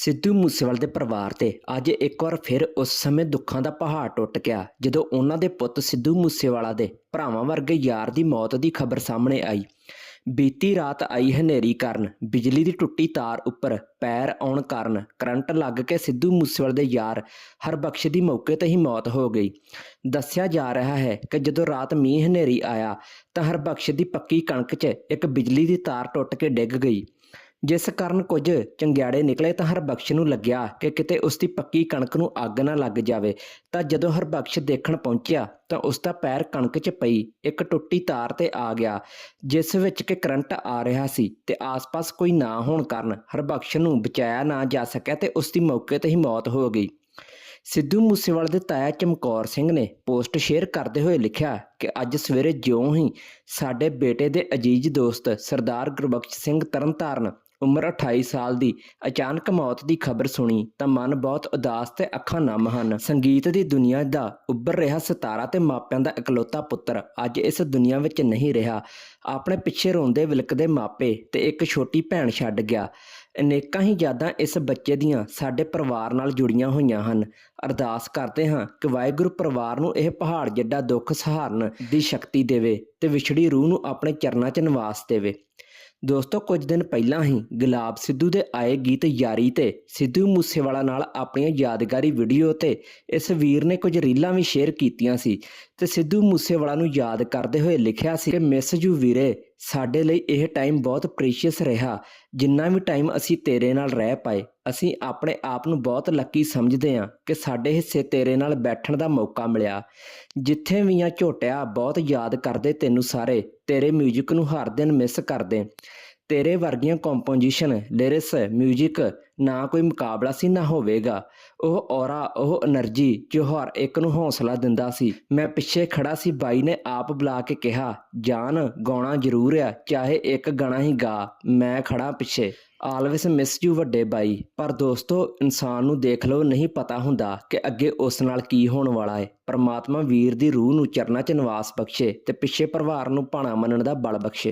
ਸਿੱਧੂ ਮੂਸੇਵਾਲੇ ਦੇ ਪਰਿਵਾਰ ਤੇ ਅੱਜ ਇੱਕ ਵਾਰ ਫਿਰ ਉਸ ਸਮੇਂ ਦੁੱਖਾਂ ਦਾ ਪਹਾੜ ਟੁੱਟ ਗਿਆ, ਜਦੋਂ ਉਹਨਾਂ ਦੇ ਪੁੱਤ ਸਿੱਧੂ ਮੂਸੇਵਾਲਾ ਦੇ ਭਰਾਵਾਂ ਵਰਗੇ ਯਾਰ ਦੀ ਮੌਤ ਦੀ ਖਬਰ ਸਾਹਮਣੇ ਆਈ। ਬੀਤੀ ਰਾਤ ਆਈ ਹਨੇਰੀ ਕਾਰਨ ਬਿਜਲੀ ਦੀ ਟੁੱਟੀ ਤਾਰ ਉੱਪਰ ਪੈਰ ਆਉਣ ਕਾਰਨ ਕਰੰਟ ਲੱਗ ਕੇ ਸਿੱਧੂ ਮੂਸੇਵਾਲੇ ਦੇ ਯਾਰ ਹਰਬਖਸ਼ ਦੀ ਮੌਕੇ ਤੇ ਹੀ ਮੌਤ ਹੋ ਗਈ। ਦੱਸਿਆ ਜਾ ਰਿਹਾ ਹੈ ਕਿ ਜਦੋਂ ਰਾਤ ਮੀਂਹ ਹਨੇਰੀ ਆਇਆ ਤਾਂ ਹਰਬਖਸ਼ ਦੀ ਪੱਕੀ ਕਣਕ 'ਚ ਇੱਕ ਬਿਜਲੀ ਦੀ ਤਾਰ ਟੁੱਟ ਕੇ ਡਿੱਗ ਗਈ। ਜਿਸ ਕਾਰਨ ਕੁਝ ਚੰਗਿਆੜੇ ਨਿਕਲੇ ਤਾਂ ਹਰਬਖਸ਼ ਨੂੰ ਲੱਗਿਆ ਕਿ ਕਿਤੇ ਉਸ ਦੀ ਪੱਕੀ ਕਣਕ ਨੂੰ ਅੱਗ ਨਾ ਲੱਗ ਜਾਵੇ। ਤਾਂ ਜਦੋਂ ਹਰਬਖਸ਼ ਦੇਖਣ ਪਹੁੰਚਿਆ ਤਾਂ ਉਸ ਦਾ ਪੈਰ ਕਣਕ 'ਚ ਪਈ, ਇੱਕ ਟੁੱਟੀ ਤਾਰ ਤੇ ਆ ਗਿਆ, ਜਿਸ ਵਿੱਚ ਕਿ ਕਰੰਟ ਆ ਰਿਹਾ ਸੀ ਤੇ ਆਸ-ਪਾਸ ਕੋਈ ਨਾ ਹੋਣ ਕਾਰਨ ਹਰਬਖਸ਼ ਨੂੰ ਬਚਾਇਆ ਨਾ ਜਾ ਸਕਿਆ ਤੇ ਉਸ ਦੀ ਮੌਕੇ ਤੇ ਹੀ ਮੌਤ ਹੋ ਗਈ। ਸਿੱਧੂ ਮੂਸੇਵਾਲੇ ਦੇ ਤਾਇਆ ਚਮਕੌਰ ਸਿੰਘ ਨੇ ਪੋਸਟ ਸ਼ੇਅਰ ਕਰਦੇ ਹੋਏ ਲਿਖਿਆ ਕਿ ਅੱਜ ਸਵੇਰੇ ਜਿਉਂ ਹੀ ਸਾਡੇ ਬੇਟੇ ਦੇ ਅਜੀਜ਼ ਦੋਸਤ ਸਰਦਾਰ ਗੁਰਬਖਸ਼ ਸਿੰਘ ਤਰਨਤਾਰਨ ਉਮਰ 28 ਸਾਲ ਦੀ, ਅਚਾਨਕ ਮੌਤ ਦੀ ਖਬਰ ਸੁਣੀ ਤਾਂ ਮਨ ਬਹੁਤ ਉਦਾਸ ਤੇ ਅੱਖਾਂ ਨਮ ਹਨ। ਸੰਗੀਤ ਦੀ ਦੁਨੀਆ ਦਾ ਉੱਭਰ ਰਿਹਾ ਸਿਤਾਰਾ ਤੇ ਮਾਪਿਆਂ ਦਾ ਇਕਲੌਤਾ ਪੁੱਤਰ ਅੱਜ ਇਸ ਦੁਨੀਆ ਵਿੱਚ ਨਹੀਂ ਰਿਹਾ। ਆਪਣੇ ਪਿੱਛੇ ਰੋਂਦੇ ਵਿਲਕਦੇ ਮਾਪੇ ਤੇ ਇੱਕ ਛੋਟੀ ਭੈਣ ਛੱਡ ਗਿਆ। ਅਨੇਕਾਂ ਹੀ ਯਾਦਾਂ ਇਸ ਬੱਚੇ ਦੀਆਂ ਸਾਡੇ ਪਰਿਵਾਰ ਨਾਲ ਜੁੜੀਆਂ ਹੋਈਆਂ ਹਨ। ਅਰਦਾਸ ਕਰਦੇ ਹਾਂ ਕਿ ਵਾਹਿਗੁਰੂ ਪਰਿਵਾਰ ਨੂੰ ਇਹ ਪਹਾੜ ਜਿੱਡਾ ਦੁੱਖ ਸਹਾਰਨ ਦੀ ਸ਼ਕਤੀ ਦੇਵੇ ਤੇ ਵਿਛੜੀ ਰੂਹ ਨੂੰ ਆਪਣੇ ਚਰਨਾਂ 'ਚ ਨਿਵਾਸ ਦੇਵੇ। ਦੋਸਤੋ, ਕੁਝ ਦਿਨ ਪਹਿਲਾਂ ਹੀ ਗੁਲਾਬ ਸਿੱਧੂ ਦੇ ਆਏ ਗੀਤ ਯਾਰੀ ਤੇ ਸਿੱਧੂ ਮੂਸੇਵਾਲਾ ਨਾਲ ਆਪਣੀਆਂ ਯਾਦਗਾਰੀ ਵੀਡੀਓ ਤੇ ਇਸ ਵੀਰ ਨੇ ਕੁਝ ਰੀਲਾਂ ਵੀ ਸ਼ੇਅਰ ਕੀਤੀਆਂ ਸੀ ਤੇ ਸਿੱਧੂ ਮੂਸੇਵਾਲਾ ਨੂੰ ਯਾਦ ਕਰਦੇ ਹੋਏ ਲਿਖਿਆ ਸੀ ਕਿ, ਮਿਸ ਯੂ ਵੀਰੇ ਸਾਡੇ ਲਈ ਇਹ ਟਾਈਮ ਬਹੁਤ ਪ੍ਰੀਸ਼ੀਅਸ ਰਿਹਾ। ਜਿੰਨਾ ਵੀ ਟਾਈਮ ਅਸੀਂ ਤੇਰੇ ਨਾਲ ਰਹਿ ਪਾਏ, ਅਸੀਂ ਆਪਣੇ ਆਪ ਨੂੰ ਬਹੁਤ ਲੱਕੀ ਸਮਝਦੇ ਹਾਂ ਕਿ ਸਾਡੇ ਹਿੱਸੇ ਤੇਰੇ ਨਾਲ ਬੈਠਣ ਦਾ ਮੌਕਾ ਮਿਲਿਆ। ਜਿੱਥੇ ਵੀ ਆ ਝੋਟਿਆ, ਬਹੁਤ ਯਾਦ ਕਰਦੇ ਤੈਨੂੰ ਸਾਰੇ। ਤੇਰੇ 뮤직 ਨੂੰ ਹਰ ਦਿਨ ਮਿਸ ਕਰਦੇ। ਤੇਰੇ ਵਰਗੀਆਂ ਕੰਪੋਜੀਸ਼ਨ ਲਿਰਿਕਸ 뮤직 ਨਾ ਕੋਈ ਮੁਕਾਬਲਾ ਸੀ, ਨਾ ਹੋਵੇਗਾ। ਉਹ ਔਰਾ ਉਹ એનર્ਜੀ ਜੋ ਹਰ ਇੱਕ ਨੂੰ ਹੌਸਲਾ ਦਿੰਦਾ ਸੀ। ਮੈਂ ਪਿੱਛੇ ਖੜਾ ਸੀ, ਬਾਈ ਨੇ ਆਪ ਬੁਲਾ ਕੇ ਕਿਹਾ, ਜਾਨ, ਗਾਉਣਾ ਜ਼ਰੂਰ ਆ, ਚਾਹੇ ਇੱਕ ਗਾਣਾ ਹੀ ਗਾ। ਮੈਂ ਖੜਾ ਪਿੱਛੇ। ਆਲਵੇਸ ਮਿਸ ਯੂ ਵੱਡੇ ਬਾਈ, ਪਰ ਦੋਸਤੋ, ਇਨਸਾਨ ਨੂੰ ਦੇਖ ਲਓ, ਨਹੀਂ ਪਤਾ ਹੁੰਦਾ ਕਿ ਅੱਗੇ ਉਸ ਨਾਲ ਕੀ ਹੋਣ ਵਾਲਾ ਹੈ ਪਰਮਾਤਮਾ ਵੀਰ ਦੀ ਰੂਹ ਨੂੰ ਚਰਨਾਂ 'ਚ ਨਿਵਾਸ ਬਖਸ਼ੇ ਤੇ ਪਿੱਛੇ ਪਰਿਵਾਰ ਨੂੰ ਭਾਣਾ ਮੰਨਣ ਦਾ ਬਲ ਬਖਸ਼ੇ।